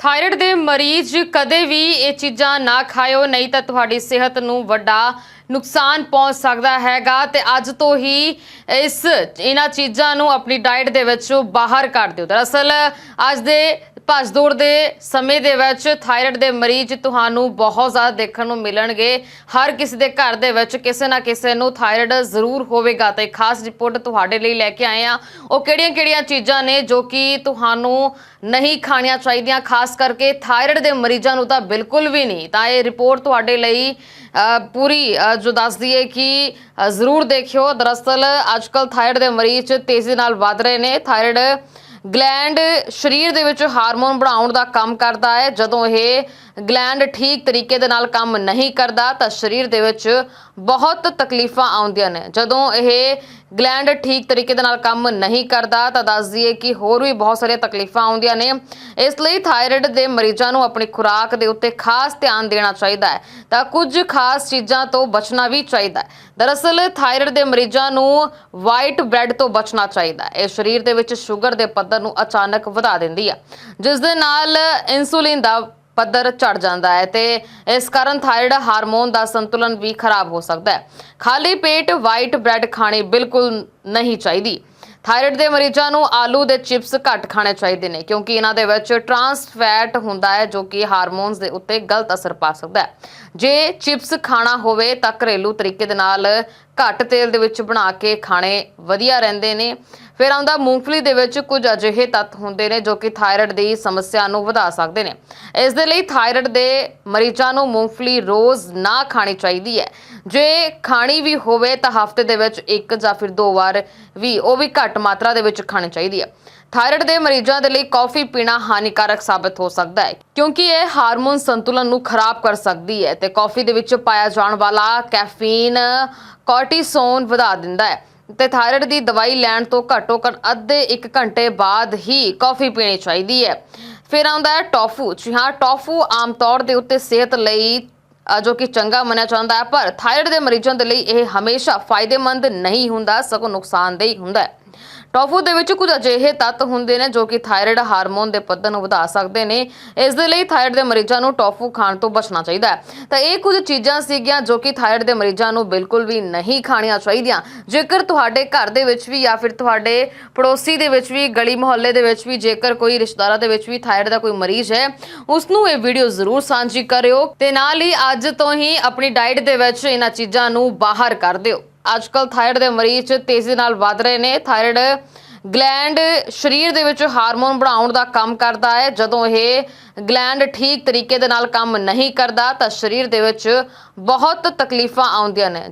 Thyroid ਦੇ ਮਰੀਜ਼ ਕਦੇ ਵੀ ਇਹ ਚੀਜ਼ਾਂ ਨਾ ਖਾਇਓ, ਨਹੀਂ ਤਾਂ ਤੁਹਾਡੀ ਸਿਹਤ ਨੂੰ ਵੱਡਾ ਨੁਕਸਾਨ ਪਹੁੰਚ ਸਕਦਾ ਹੈਗਾ ਤੇ ਅੱਜ ਤੋਂ ਹੀ ਇਸ, ਇਹਨਾਂ ਚੀਜ਼ਾਂ ਨੂੰ ਆਪਣੀ ਡਾਈਟ ਦੇ ਵਿੱਚੋਂ ਬਾਹਰ ਕੱਢ ਦਿਓ। ਦਰਅਸਲ, ਅੱਜ ਦੇ ਭੱਜ ਦੌੜ ਦੇ ਸਮੇਂ ਦੇ ਵਿੱਚ ਥਾਇਰਾਇਡ ਦੇ ਮਰੀਜ਼ ਤੁਹਾਨੂੰ ਬਹੁਤ ਜ਼ਿਆਦਾ ਦੇਖਣ ਨੂੰ ਮਿਲਣਗੇ। ਹਰ ਕਿਸੇ ਦੇ ਘਰ ਦੇ ਵਿੱਚ ਕਿਸੇ ਨਾ ਕਿਸੇ ਨੂੰ ਥਾਇਰਾਇਡ ਜ਼ਰੂਰ ਹੋਵੇਗਾ ਤੇ ਖਾਸ ਰਿਪੋਰਟ ਤੁਹਾਡੇ ਲਈ ਲੈ ਕੇ ਆਏ ਆ ਉਹ ਕਿਹੜੀਆਂ-ਕਿਹੜੀਆਂ ਚੀਜ਼ਾਂ ਨੇ ਜੋ ਕਿ ਤੁਹਾਨੂੰ ਨਹੀਂ ਖਾਣੀਆਂ ਚਾਹੀਦੀਆਂ, ਖਾਸ ਕਰਕੇ ਥਾਇਰਾਇਡ ਦੇ ਮਰੀਜ਼ਾਂ ਨੂੰ ਤਾਂ ਬਿਲਕੁਲ ਵੀ ਨਹੀਂ। ਤਾਂ ਇਹ ਰਿਪੋਰਟ ਤੁਹਾਡੇ ਲਈ ਪੂਰੀ ਜੋ ਦੱਸਦੀ ਹੈ ਕਿ ਜ਼ਰੂਰ ਦੇਖਿਓ, ਦਰਅਸਲ ਅੱਜਕੱਲ ਥਾਇਰਡ ਦੇ ਮਰੀਜ਼ ਤੇਜ਼ੀ ਨਾਲ ਵੱਧ ਰਹੇ ਨੇ। ਥਾਇਰਡ ਗਲੈਂਡ ਸਰੀਰ ਦੇ ਵਿੱਚ ਹਾਰਮੋਨ ਬਣਾਉਣ ਦਾ ਕੰਮ ਕਰਦਾ ਹੈ। ਜਦੋਂ ਇਹ ਗਲੈਂਡ ਠੀਕ ਤਰੀਕੇ ਦੇ ਨਾਲ ਕੰਮ ਨਹੀਂ ਕਰਦਾ, ਤਾਂ ਸਰੀਰ ਦੇ ਵਿੱਚ ਬਹੁਤ ਤਕਲੀਫਾਂ ਆਉਂਦੀਆਂ ਨੇ। ਜਦੋਂ ਇਹ ਗਲੈਂਡ ਠੀਕ ਤਰੀਕੇ ਦੇ ਨਾਲ ਕੰਮ ਨਹੀਂ ਕਰਦਾ, ਤਾਂ ਦੱਸ ਦਈਏ ਕਿ ਹੋਰ ਵੀ ਬਹੁਤ ਸਾਰੀਆਂ ਤਕਲੀਫਾਂ ਆਉਂਦੀਆਂ ਨੇ। ਇਸ ਲਈ ਥਾਇਰਾਇਡ ਦੇ ਮਰੀਜ਼ਾਂ ਨੂੰ ਆਪਣੀ ਖੁਰਾਕ ਦੇ ਉੱਤੇ ਖਾਸ ਧਿਆਨ ਦੇਣਾ ਚਾਹੀਦਾ ਹੈ। ਤਾਂ ਕੁਝ ਖਾਸ ਚੀਜ਼ਾਂ ਤੋਂ ਬਚਣਾ ਵੀ ਚਾਹੀਦਾ ਹੈ। ਦਰਅਸਲ ਥਾਇਰਾਇਡ ਦੇ ਮਰੀਜ਼ਾਂ ਨੂੰ ਵਾਈਟ ਬ੍ਰੈਡ ਤੋਂ ਬਚਣਾ ਚਾਹੀਦਾ ਹੈ। ਇਹ ਸਰੀਰ ਦੇ ਵਿੱਚ ਸ਼ੂਗਰ ਦੇ ਪੱਧਰ ਨੂੰ ਅਚਾਨਕ ਵਧਾ ਦਿੰਦੀ ਹੈ ਜਿਸ ਦੇ ਨਾਲ ਇਨਸੂਲਿਨ ਦਾ ਪੱਧਰ ਚੜ ਜਾਂਦਾ ਹੈ ਤੇ ਇਸ ਕਾਰਨ ਥਾਇਰਡ ਹਾਰਮੋਨ ਦਾ ਸੰਤੁਲਨ ਵੀ ਖਰਾਬ ਹੋ ਸਕਦਾ ਹੈ। ਖਾਲੀ ਪੇਟ ਵਾਈਟ ਬ੍ਰੈਡ ਖਾਣੀ ਬਿਲਕੁਲ ਨਹੀਂ ਚਾਹੀਦੀ। ਥਾਇਰਾਇਡ ਦੇ ਮਰੀਜ਼ਾਂ ਨੂੰ ਆਲੂ ਦੇ ਚਿਪਸ ਘੱਟ ਖਾਣੇ ਚਾਹੀਦੇ ਨੇ, ਕਿਉਂਕਿ ਇਹਨਾਂ ਦੇ ਵਿੱਚ ਟਰਾਂਸ ਫੈਟ ਹੁੰਦਾ ਹੈ ਜੋ ਕਿ ਹਾਰਮੋਨਸ ਦੇ ਉੱਤੇ ਗਲਤ ਅਸਰ ਪਾ ਸਕਦਾ ਹੈ। ਜੇ ਚਿਪਸ ਖਾਣਾ ਹੋਵੇ ਤਾਂ ਘਰੇਲੂ ਤਰੀਕੇ ਦੇ ਨਾਲ ਘੱਟ ਤੇਲ ਦੇ ਵਿੱਚ ਬਣਾ ਕੇ ਖਾਣੇ ਵਧੀਆ ਰਹਿੰਦੇ ਨੇ। ਫਿਰ ਆਉਂਦਾ ਮੂੰਗਫਲੀ ਦੇ ਵਿੱਚ ਕੁਝ ਅਜਿਹੇ ਤੱਤ ਹੁੰਦੇ ਨੇ ਜੋ ਕਿ ਥਾਇਰਾਇਡ ਦੀ ਸਮੱਸਿਆ ਨੂੰ ਵਧਾ ਸਕਦੇ ਨੇ। ਇਸ ਦੇ ਲਈ ਥਾਇਰਾਇਡ ਦੇ ਮਰੀਜ਼ਾਂ ਨੂੰ ਮੂੰਗਫਲੀ ਰੋਜ਼ ਨਾ ਖਾਣੀ ਚਾਹੀਦੀ ਹੈ। ਜੇ ਖਾਣੀ ਵੀ ਹੋਵੇ ਤਾਂ ਹਫ਼ਤੇ ਦੇ ਵਿੱਚ ਇੱਕ ਜਾਂ ਫਿਰ ਦੋ ਵਾਰ ਵੀ ਉਹ ਵੀ ਘੱਟ ਮਾਤਰਾ ਦੇ ਵਿੱਚ ਖਾਣੀ ਚਾਹੀਦੀ ਹੈ। ਥਾਇਰਾਇਡ ਦੇ ਮਰੀਜ਼ਾਂ ਦੇ ਲਈ ਕੌਫੀ ਪੀਣਾ ਹਾਨੀਕਾਰਕ ਸਾਬਤ ਹੋ ਸਕਦਾ ਹੈ, ਕਿਉਂਕਿ ਇਹ ਹਾਰਮੋਨ ਸੰਤੁਲਨ ਨੂੰ ਖਰਾਬ ਕਰ ਸਕਦੀ ਹੈ ਤੇ ਕੌਫੀ ਦੇ ਵਿੱਚ ਪਾਇਆ ਜਾਣ ਵਾਲਾ ਕੈਫੀਨ ਕੋਰਟੀਸੋਨ ਵਧਾ ਦਿੰਦਾ ਹੈ। ਤੇ ਥਾਇਰਾਇਡ ਦੀ ਦਵਾਈ ਲੈਣ ਤੋਂ ਘੱਟੋ ਘੱਟ ਅੱਧੇ 1 ਘੰਟੇ ਬਾਅਦ ਹੀ ਕੌਫੀ ਪੀਣੀ ਚਾਹੀਦੀ ਹੈ। ਫਿਰ ਆਉਂਦਾ ਹੈ ਟੋਫੂ। ਜੀ ਹਾਂ, ਟੋਫੂ ਆਮ ਤੌਰ ਦੇ ਉੱਤੇ ਸਿਹਤ ਲਈ ਜੋ ਕਿ ਚੰਗਾ ਮੰਨਿਆ ਜਾਂਦਾ ਹੈ, ਪਰ ਥਾਇਰਾਇਡ ਦੇ ਮਰੀਜ਼ਾਂ ਦੇ ਲਈ ਇਹ ਹਮੇਸ਼ਾ ਫਾਇਦੇਮੰਦ ਨਹੀਂ ਹੁੰਦਾ, ਸਗੋਂ ਨੁਕਸਾਨਦੇਹ ਹੁੰਦਾ ਹੈ। ਟੋਫੂ ਦੇ ਵਿੱਚ ਕੁਝ ਅਜਿਹੇ ਤੱਤ ਹੁੰਦੇ ਨੇ ਜੋ ਕਿ ਥਾਇਰਾਇਡ ਹਾਰਮੋਨ ਦੇ ਪੱਧਰ ਨੂੰ ਵਧਾ ਸਕਦੇ ਨੇ। ਇਸ ਦੇ ਲਈ ਥਾਇਰਾਇਡ ਦੇ ਮਰੀਜ਼ਾਂ ਨੂੰ ਟੋਫੂ ਖਾਣ ਤੋਂ ਬਚਣਾ ਚਾਹੀਦਾ ਹੈ। ਤਾਂ ਇਹ ਕੁਝ ਚੀਜ਼ਾਂ ਸੀਗੀਆਂ ਜੋ ਕਿ ਥਾਇਰਾਇਡ ਦੇ ਮਰੀਜ਼ਾਂ ਨੂੰ ਬਿਲਕੁਲ ਵੀ ਨਹੀਂ ਖਾਣੀਆਂ ਚਾਹੀਦੀਆਂ। ਜੇਕਰ ਤੁਹਾਡੇ ਘਰ ਦੇ ਵਿੱਚ ਵੀ ਜਾਂ ਫਿਰ ਤੁਹਾਡੇ ਪੜੋਸੀ ਦੇ ਵਿੱਚ ਵੀ, ਗਲੀ ਮੁਹੱਲੇ ਦੇ ਵਿੱਚ ਵੀ, ਜੇਕਰ ਕੋਈ ਰਿਸ਼ਤੇਦਾਰਾਂ ਦੇ ਵਿੱਚ ਵੀ ਥਾਇਰਾਇਡ ਦਾ ਕੋਈ ਮਰੀਜ਼ ਹੈ ਉਸ ਨੂੰ ਇਹ ਵੀਡੀਓ ਜ਼ਰੂਰ ਸਾਂਝੀ ਕਰਿਓ ਤੇ ਨਾਲ ਹੀ ਅੱਜ ਤੋਂ ਹੀ ਆਪਣੀ ਡਾਈਟ ਦੇ ਵਿੱਚ ਇਹਨਾਂ ਚੀਜ਼ਾਂ ਨੂੰ ਬਾਹਰ ਕਰ ਦਿਓ। ਅੱਜਕੱਲ ਥਾਇਰਾਇਡ ਦੇ ਮਰੀਜ਼ ਤੇਜ਼ੀ ਨਾਲ ਵੱਧ ਰਹੇ ਨੇ। ਥਾਇਰਾਇਡ ਗਲੈਂਡ ਸਰੀਰ ਦੇ ਵਿੱਚ ਹਾਰਮੋਨ ਬਣਾਉਣ ਦਾ ਕੰਮ ਕਰਦਾ ਹੈ। ਜਦੋਂ ਇਹ ਗਲੈਂਡ ਠੀਕ ਤਰੀਕੇ ਦੇ ਨਾਲ ਕੰਮ ਨਹੀਂ ਕਰਦਾ, ਤਾਂ ਸਰੀਰ ਦੇ ਵਿੱਚ ਬਹੁਤ ਤਕਲੀਫਾਂ ਆਉਂਦੀਆਂ ਨੇ।